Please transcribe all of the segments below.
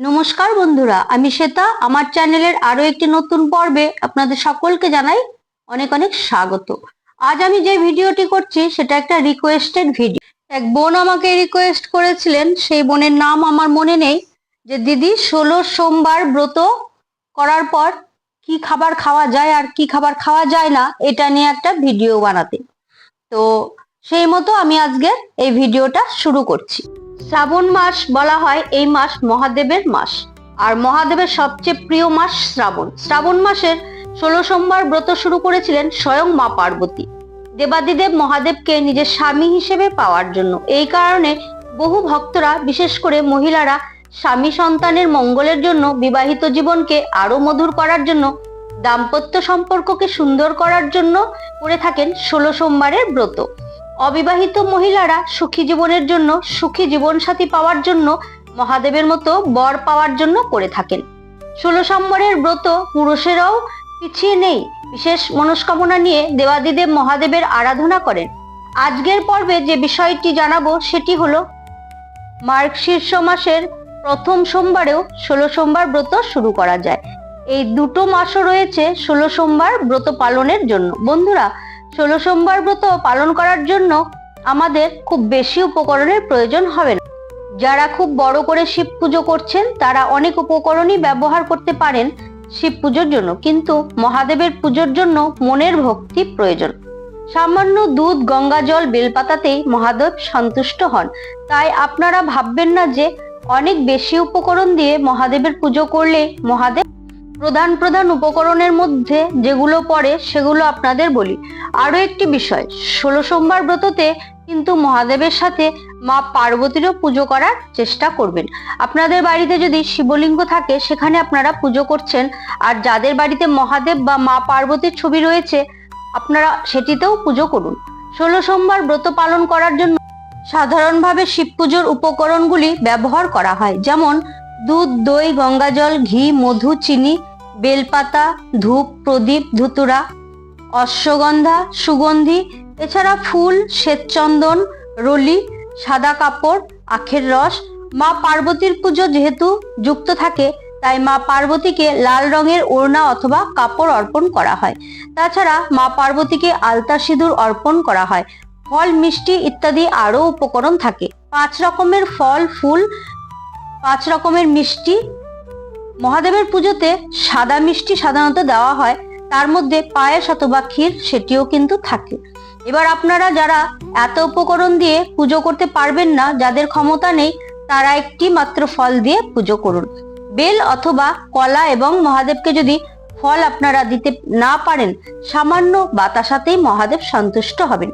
নমস্কার বন্ধুরা, আমি শ্বেতা। আমার চ্যানেলের আরও একটি নতুন পর্বে আপনাদের সকলকে জানাই অনেক অনেক স্বাগত। আজ আমি যে ভিডিওটি করছি, সেটা একটা রিকোয়েস্টেড ভিডিও এক বোন আমাকে রিকোয়েস্ট করেছিলেন, সেই বোনের নাম আমার মনে নেই, যে দিদি, ষোলো সোমবার ব্রত করার পর কি খাবার খাওয়া যায় আর কি খাবার খাওয়া যায় না, এটা নিয়ে একটা ভিডিও বানাতে। তো সেই মতো আমি আজকে এই ভিডিওটা শুরু করছি। শ্রাবণ মাস বলা হয় এই মাস মহাদেবের মাস। আর মহাদেবের সবচেয়ে প্রিয় মাস শ্রাবণ। শ্রাবণ মাসের ষোলো সোমবার ব্রত শুরু করেছিলেন স্বয়ং মা পার্বতী। দেবাদিদেব মহাদেবকে নিজের স্বামী হিসেবে পাওয়ার জন্য। এই কারণে বহু ভক্তরা, বিশেষ করে মহিলারা, স্বামী সন্তানের মঙ্গলের জন্য বিবাহিত জীবনকে আরও মধুর করার জন্য, দাম্পত্য সম্পর্ককে সুন্দর করার জন্য করে থাকেন ষোলো সোমবারের ব্রত। অবিবাহিত মহিলারা সুখী জীবনের জন্য, সুখী জীবনসাথী পাওয়ার জন্য, মহাদেবের মতো বর পাওয়ার জন্য করে থাকেন। ষোলো সম্বরের ব্রত পুরুষেরাও পিছিয়ে নেই। বিশেষ মনস্কামনা নিয়ে দেবাদিদেব মহাদেবের আরাধনা করেন। আজকের পর্বে যে বিষয়টি জানাব সেটি হল হলো মার্গশীর্ষ মাসের প্রথম সোমবারেও ষোলো সোমবার ব্রত শুরু করা যায়। এই দুটো মাসও রয়েছে ষোলো সোমবার ব্রত পালনের জন্য। বন্ধুরা ষোলো সোমবার ব্রত পালন করার জন্য আমাদের খুব বেশি উপকরণের প্রয়োজন হবে না। যারা খুব বড় করে শিব পুজো করছেন, তারা অনেক উপকরণই ব্যবহার করতে পারেন শিব পুজোর জন্য। কিন্তু মহাদেবের পুজোর জন্য মনের ভক্তি প্রয়োজন। সামান্য দুধ, গঙ্গা জল, বেলপাতাতেই মহাদেব সন্তুষ্ট হন। তাই আপনারা ভাববেন না যে অনেক বেশি উপকরণ দিয়ে মহাদেবের পুজো করলে মহাদেব প্রধান প্রধান উপকরণের মধ্যে যেগুলো পড়ে, সেগুলো আপনাদের বলি। আরও একটি বিষয়, ষোলো সোমবার ব্রততে কিন্তু মহাদেবের সাথে মা পার্বতীরও পুজো করার চেষ্টা করবেন। আপনাদের বাড়িতে যদি শিবলিঙ্গ থাকে, সেখানে আপনারা পুজো করছেন। আর যাদের বাড়িতে মহাদেব বা মা পার্বতীর ছবি রয়েছে, আপনারা সেটিতেও পুজো করুন। ষোলো সোমবার ব্রত পালন করার জন্য সাধারণভাবে শিব পুজোর উপকরণগুলি ব্যবহার করা হয়। যেমন দুধ, দই, গঙ্গাজল, ঘি, মধু, চিনি বেলপাতা, ধূপ, প্রদীপ, ধুতুরা, অশ্বগন্ধা, সুগন্ধি, এছাড়া ফুল, শ্বেতচন্দন, রলি, সাদা কাপড়, আখের রস। মা পার্বতীর পুজো যেহেতু যুক্ত থাকে, তাই মা পার্বতীকে লাল রঙের ওড়না অথবা কাপড় অর্পণ করা হয়। তাছাড়া মা পার্বতীকে আলতা সিঁদুর অর্পণ করা হয়। ফল, মিষ্টি ইত্যাদি আরও উপকরণ থাকে। পাঁচ রকমের ফল, ফুল, পাঁচ রকমের মিষ্টি মহাদেবের পুজোতে সাদা মিষ্টি সাধারণত দেওয়া হয়। তার মধ্যে পায়েস অথবা ক্ষীর সেটিও কিন্তু থাকে। এবার আপনারা যারা এত উপকরণ দিয়ে পুজো করতে পারবেন না, যাদের ক্ষমতা নেই, তারা একটি মাত্র ফল দিয়ে পুজো করুন। বেল অথবা কলা এবং মহাদেবকে যদি ফল আপনারা দিতে না পারেন, সামান্য বাতাসাতেই মহাদেব সন্তুষ্ট হবেন।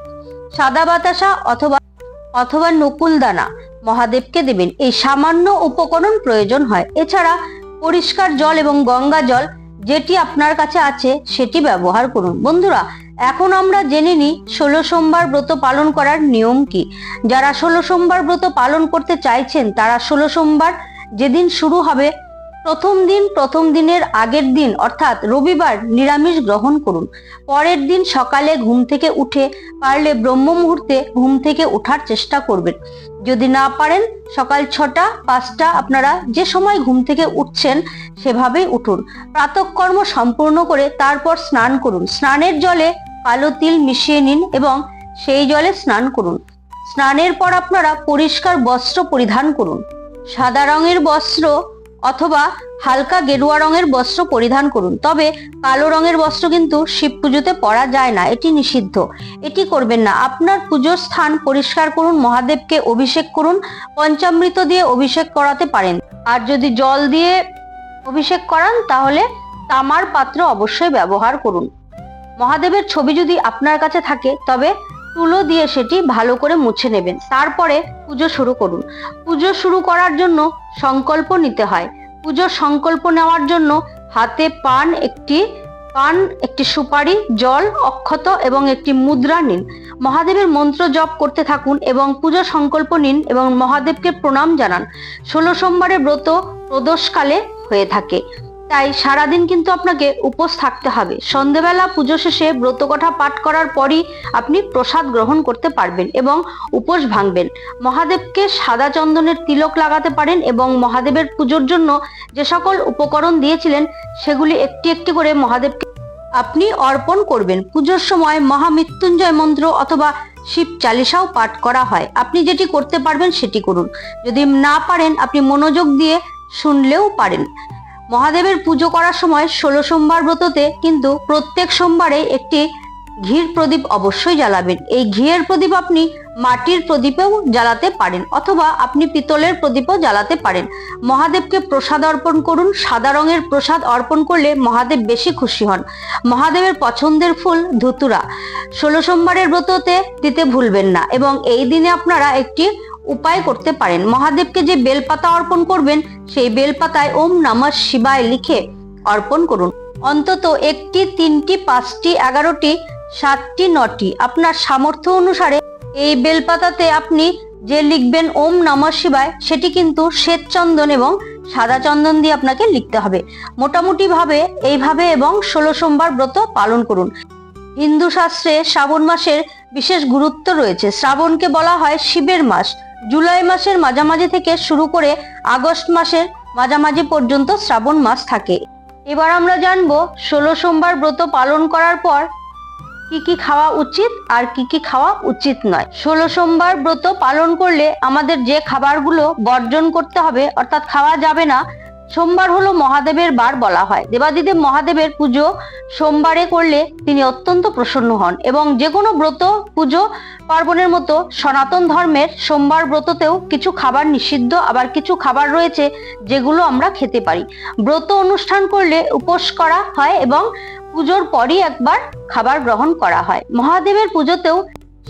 সাদা বাতাসা অথবা অথবা নকুল দানা মহাদেবকে দেবেন। এই সামান্য উপকরণ প্রয়োজন হয়। এছাড়া পরিষ্কার জল এবং গঙ্গা জল যেটি আপনার কাছে আছে, সেটি ব্যবহার করুন। বন্ধুরা, এখন আমরা জেনে নিই ষোলো সোমবার ব্রত পালন করার নিয়ম কি। যারা ষোলো সোমবার ব্রত পালন করতে চাইছেন, তারা ষোলো সোমবার যেদিন শুরু হবে প্রথম দিন, প্রথম দিনের আগের দিন, অর্থাৎ রবিবার নিরামিষ গ্রহণ করুন। পরের দিন সকালে ঘুম থেকে উঠে পারলে ব্রহ্ম মুহূর্তে ঘুম থেকে ওঠার চেষ্টা করবেন। যদি না পারেন, সকাল ছটা, পাঁচটা আপনারা যে সময় ঘুম থেকে উঠছেন সেভাবেই উঠুন। প্রাতকর্ম সম্পূর্ণ করে তারপর স্নান করুন। স্নানের জলে কালো তিল মিশিয়ে নিন এবং সেই জলে স্নান করুন। স্নানের পর আপনারা পরিষ্কার বস্ত্র পরিধান করুন। সাদা রঙের বস্ত্র অথবা হালকা গেরুয়া রঙের বস্ত্র পরিধান করুন। তবে কালো রঙের বস্ত্র কিন্তু শিব পুজোতে পরা যায় না, এটি নিষিদ্ধ। এটি করবেন না। আপনার পুজোর স্থান পরিষ্কার করুন, মহাদেবকে অভিষেক করুন, পঞ্চামৃত দিয়ে অভিষেক করাতে পারেন। আর যদি জল দিয়ে অভিষেক করান, তাহলে তামার পাত্র অবশ্যই ব্যবহার করুন। মহাদেবের ছবি যদি আপনার কাছে থাকে, তবে তুলো দিয়ে সেটি ভালো করে মুছে নেবেন। তারপরে পুজো শুরু করুন। পুজো শুরু করার জন্য সংকল্প নিতে হয়। পুজোর সংকল্প নেওয়ার জন্য হাতে পান একটি পান একটি সুপারি, জল, অক্ষত এবং একটি মুদ্রা নিন। মহাদেবের মন্ত্র জপ করতে থাকুন এবং পুজো সংকল্প নিন এবং মহাদেবকে প্রণাম জানান। ষোলো সোমবারে ব্রত প্রদোষকালে হয়ে থাকে। তাই সারাদিন কিন্তু আপনাকে উপোস থাকতে হবে। সন্ধেবেলা পুজো শেষে ব্রতকথা পাঠ করার পরই আপনি প্রসাদ গ্রহণ করতে পারবেন এবং উপোস ভাঙবেন। মহাদেবকে সাদা চন্দনের তিলক লাগাতে পারেন এবং মহাদেবের পুজোর জন্য যে সকল উপকরণ দিয়েছিলেন, সেগুলি একটি একটি করে মহাদেবকে আপনি অর্পণ করবেন। পুজোর সময় মহামৃত্যুঞ্জয় মন্ত্র অথবা শিব চালিসাও পাঠ করা হয়। আপনি যেটি করতে পারবেন সেটি করুন। যদি না পারেন, আপনি মনোযোগ দিয়ে শুনলেও পারেন। মহাদেবের পুজো করার সময় ষোলো সোমবার ব্রততে কিন্তু প্রত্যেক সোমবারে একটি ঘির প্রদীপ অবশ্যই জ্বালাবেন। এই ঘিয়ের প্রদীপ আপনি মাটির প্রদীপেও জ্বালাতে পারেন অথবা আপনি পিতলের প্রদীপও জ্বালাতে পারেন। মহাদেবকে প্রসাদ অর্পণ করুন, সাদা রঙের প্রসাদ অর্পণ করলে মহাদেব বেশি খুশি হন। মহাদেবের পছন্দের ফুল ধুতুরা। ষোলো সোমবারের ব্রততে দিতে ভুলবেন না এবং এই দিনে আপনারা একটি উপায় করতে পারেন। মহাদেবকে যে বেলপাতা অর্পণ করবেন, সেই বেলপাতায় ওম নমঃ শিবায় লিখে অর্পণ করুন। অন্তত একটি, তিনটি, পাঁচটি, এগারোটি, সাতটি, নটি। আপনার সামর্থ্য অনুসারে এই বেলপাতাতে আপনি যে লিখবেন ওম নমঃ শিবায়, সেটি কিন্তু শ্বেত চন্দন এবং সাদা চন্দন দিয়ে আপনাকে লিখতে হবে। মোটামুটি ভাবে এইভাবে এবং ষোলো সোমবার ব্রত পালন করুন। হিন্দু শাস্ত্রে শ্রাবণ মাসের বিশেষ গুরুত্ব রয়েছে। শ্রাবণকে বলা হয় শিবের মাস। জুলাই মাসের মাঝামাঝি থেকে শুরু করে আগস্ট মাসের মাঝামাঝি পর্যন্ত শ্রাবণ মাস থাকে। এবার আমরা জানব ষোলো সোমবার ব্রত পালন করার পর কি কি খাওয়া উচিত আর কি কি খাওয়া উচিত নয়। ষোলো সোমবার ব্রত পালন করলে আমাদের যে খাবারগুলো বর্জন করতে হবে, অর্থাৎ খাওয়া যাবে না সোমবার হলো মহাদেবের বার বলা হয়। দেবাদিদেব মহাদেবের পুজো সোমবারে করলে তিনি অত্যন্ত প্রসন্ন হন এবং যে কোনো ব্রত, পুজো, পার্বণের মতো সনাতন ধর্মের সোমবার ব্রততেও কিছু খাবার নিষিদ্ধ, আবার কিছু খাবার রয়েছে যেগুলো আমরা খেতে পারি। ব্রত অনুষ্ঠান করলে উপোস করা হয় এবং পুজোর পরই একবার খাবার গ্রহণ করা হয়। মহাদেবের পুজোতেও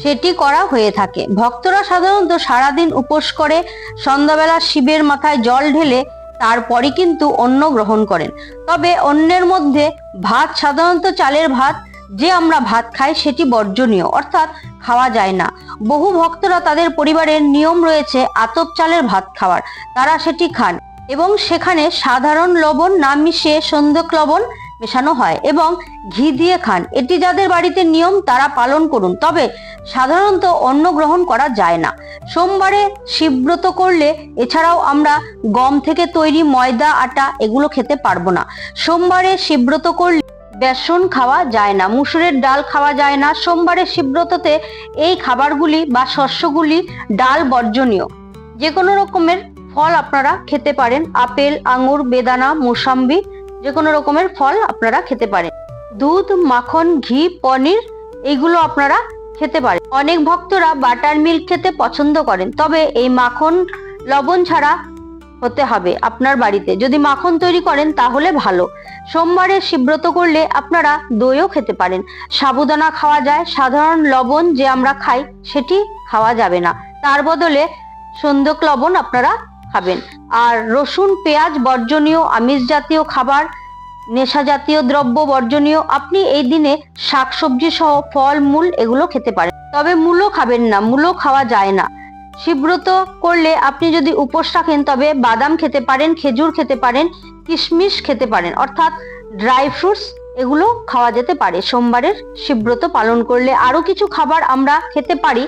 সেটি করা হয়ে থাকে। ভক্তরা সাধারণত সারাদিন উপোস করে, সন্ধ্যাবেলা শিবের মাথায় জল ঢেলে তারপরই কিন্তু অন্ন গ্রহণ করেন। তবে অন্যের মধ্যে ভাত, সাধারণত চালের ভাত, যে আমরা ভাত খাই সেটি বর্জনীয়, অর্থাৎ খাওয়া যায় না। বহু ভক্তরা তাদের পরিবারের নিয়ম রয়েছে আতপ চালের ভাত খাওয়ার। তারা সেটি খান এবং সেখানে সাধারণ লবণ না মিশিয়ে সন্ধ্যক লবণ মেশানো হয় এবং ঘি দিয়ে খান। এটি যাদের বাড়িতে নিয়ম, তারা পালন করুন। তবে সাধারণত অন্ন গ্রহণ করা যায় না। সোমবারে শিবব্রত করলে এছাড়াও আমরা গম থেকে তৈরি ময়দা, আটা এগুলো খেতে পারব না। সোমবারে শিবব্রত করলে বেসন খাওয়া যায় না, মুসুরের ডাল খাওয়া যায় না। সোমবারে শিবব্রততে এই খাবারগুলি বা শস্যগুলি ডাল বর্জনীয়। যে কোনো রকমের ফল আপনারা খেতে পারেন। আপেল, আঙুর, বেদানা, মোসাম্বি যে কোনো রকমের ফল আপনারা খেতে পারেন। দুধ, মাখন, ঘি, পনির এইগুলো আপনারা খেতে পারেন। অনেক ভক্তরা বাটার মিল্ক খেতে পছন্দ করেন, তবে এই মাখন, লবণ ছাড়া হতে হবে আপনার বাড়িতে। যদি মাখন তৈরি করেন তাহলে ভালো। সোমবারে শিব্রত করলে আপনারা দইও খেতে পারেন। সাবুদানা খাওয়া যায়, সাধারণ লবণ যে আমরা খাই সেটি খাওয়া যাবে না। তার বদলে সন্দক লবণ আপনারা খাবেন। আর রসুন, পেঁয়াজ, বর্জনীয় আমিষ জাতীয় খাবার, নেশা জাতীয় দ্রব্য, বর্জনীয়, আপনি এই দিনে শাকসবজি সহ ফল, মূল এগুলো খেতে পারেন। তবে মূলো খাবেন না মূলো খাওয়া যায় না। শিব্রত করলে আপনি যদি উপোস রাখেন, তবে বাদাম খেতে পারেন, খেজুর খেতে পারেন, কিশমিশ খেতে পারেন, অর্থাৎ ড্রাই ফ্রুটস এগুলো খাওয়া যেতে পারে। সোমবারের শিব্রত পালন করলে আরও কিছু খাবার আমরা খেতে পারি।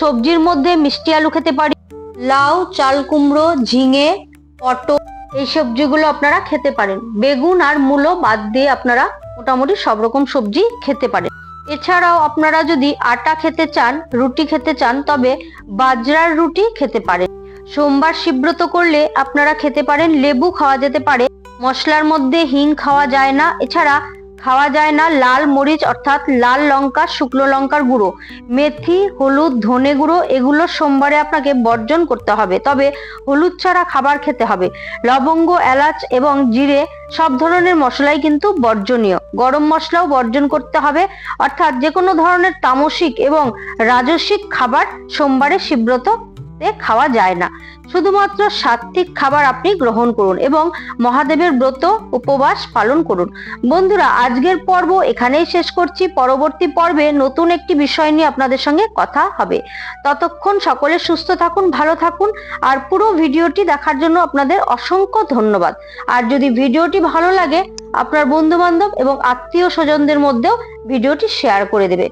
সবজির মধ্যে মিষ্টি আলু খেতে পারি। লাউ, চাল কুমড়ো, ঝিঙে, পটল, এই সবজিগুলো আপনারা খেতে পারেন। বেগুন আর মূলো বাদ দিয়ে আপনারা মোটামুটি সব রকম সবজি খেতে পারেন। এছাড়াও আপনারা যদি আটা খেতে চান, রুটি খেতে চান, তবে বাজরার রুটি খেতে পারেন। সোমবার শিব্রত করলে আপনারা খেতে পারেন, লেবু খাওয়া যেতে পারে। মশলার মধ্যে হিং খাওয়া যায় না। এছাড়া খাওয়া যায় না, লাল মরিচ অর্থাৎ লাল লঙ্কা, শুকনো লঙ্কার গুঁড়ো, মেথি, হলুদ, ধনে গুঁড়ো, এগুলো সোমবারে আপনাকে বর্জন করতে হবে। তবে হলুদ ছাড়া খাবার খেতে হবে। লবঙ্গ, এলাচ এবং জিরে সব ধরনের মশলাই কিন্তু বর্জনীয়। গরম মশলাও বর্জন করতে হবে। অর্থাৎ যে কোনো ধরনের তামসিক এবং রাজসিক খাবার সোমবারে শিবব্রততে খাওয়া যায় না। শুধুমাত্র সাত্বিক খাবার আপনি গ্রহণ করুন এবং মহাদেবের ব্রত উপবাস পালন করুন। বন্ধুরা, আজকের পর্ব এখানেই শেষ করছি। পরবর্তী পর্বে নতুন একটি বিষয় নিয়ে আপনাদের সঙ্গে কথা হবে। ততক্ষণ সকলে সুস্থ থাকুন, ভালো থাকুন, আর পুরো ভিডিওটি দেখার জন্য আপনাদের অসংখ্য ধন্যবাদ। আর যদি ভিডিওটি ভালো লাগে, আপনার বন্ধু বান্ধব এবং আত্মীয় স্বজনদের মধ্যেও ভিডিওটি শেয়ার করে দেবে।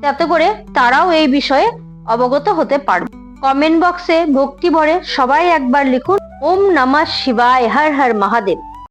যাতে করে তারাও এই বিষয়ে অবগত হতে পারবে। কমেন্ট বক্সে ভক্তি ভরে সবাই একবার লিখুন ওম নমঃ শিবায় হর হর মহাদেব।